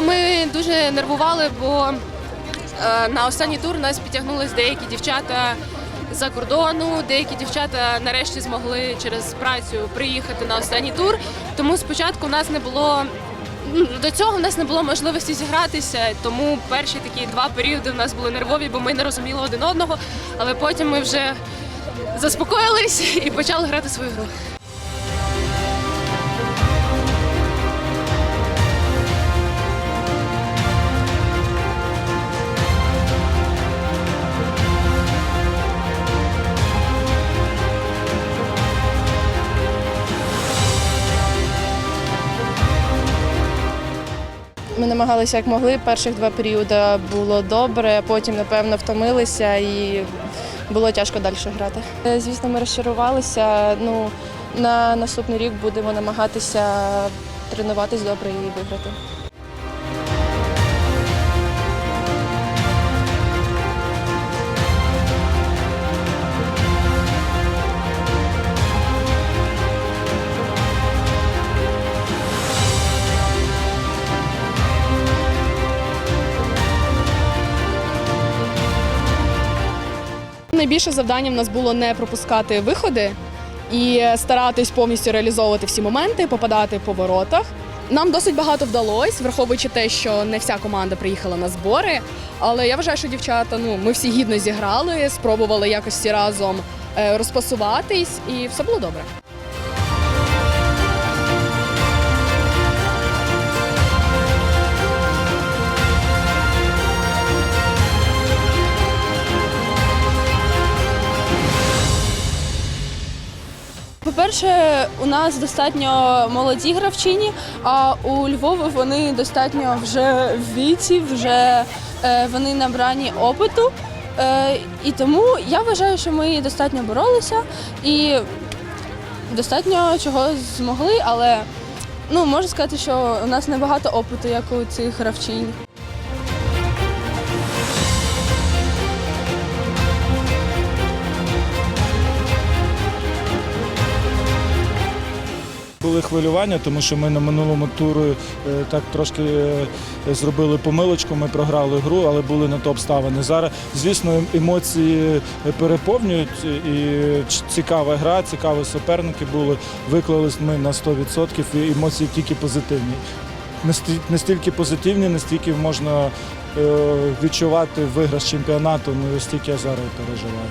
ми дуже нервували, бо е, на останній тур нас підтягнулись деякі дівчата за кордону. Деякі дівчата нарешті змогли через працю приїхати на останній тур. Тому спочатку в нас не було. До цього в нас не було можливості зігратися, тому перші такі два періоди в нас були нервові, бо ми не розуміли один одного. Але потім ми вже заспокоїлись і почали грати свою гру. Ми намагалися як могли. Перших два періоди було добре, потім, напевно, втомилися і було тяжко далі грати. Е, Звісно, ми розчарувалися. Ну, на наступний рік будемо намагатися тренуватись добре і виграти. Найбільше завдання в нас було не пропускати виходи і старатись повністю реалізовувати всі моменти, попадати по воротах. Нам досить багато вдалося, враховуючи те, що не вся команда приїхала на збори. Але я вважаю, що дівчата, ну ми всі гідно зіграли, спробували якось разом е, розпасуватись, і все було добре. По-перше, у нас достатньо молоді гравчині, а у Львові вони достатньо вже в віці, вже е, вони набрані опиту. Е, і тому я вважаю, що ми достатньо боролися і достатньо чого змогли, але ну, можу сказати, що у нас небагато опиту, як у цих гравчинь. Були хвилювання, тому що ми на минулому турі е, так трошки е, зробили помилочку, ми програли гру, але були на то обставини. Зараз, звісно, емоції переповнюють і цікава гра, цікаві суперники були. Виклались ми на 100% і емоції тільки позитивні. Насті- Настільки позитивні, настільки можна е, відчувати виграш чемпіонату, ну стільки я зараз переживаю.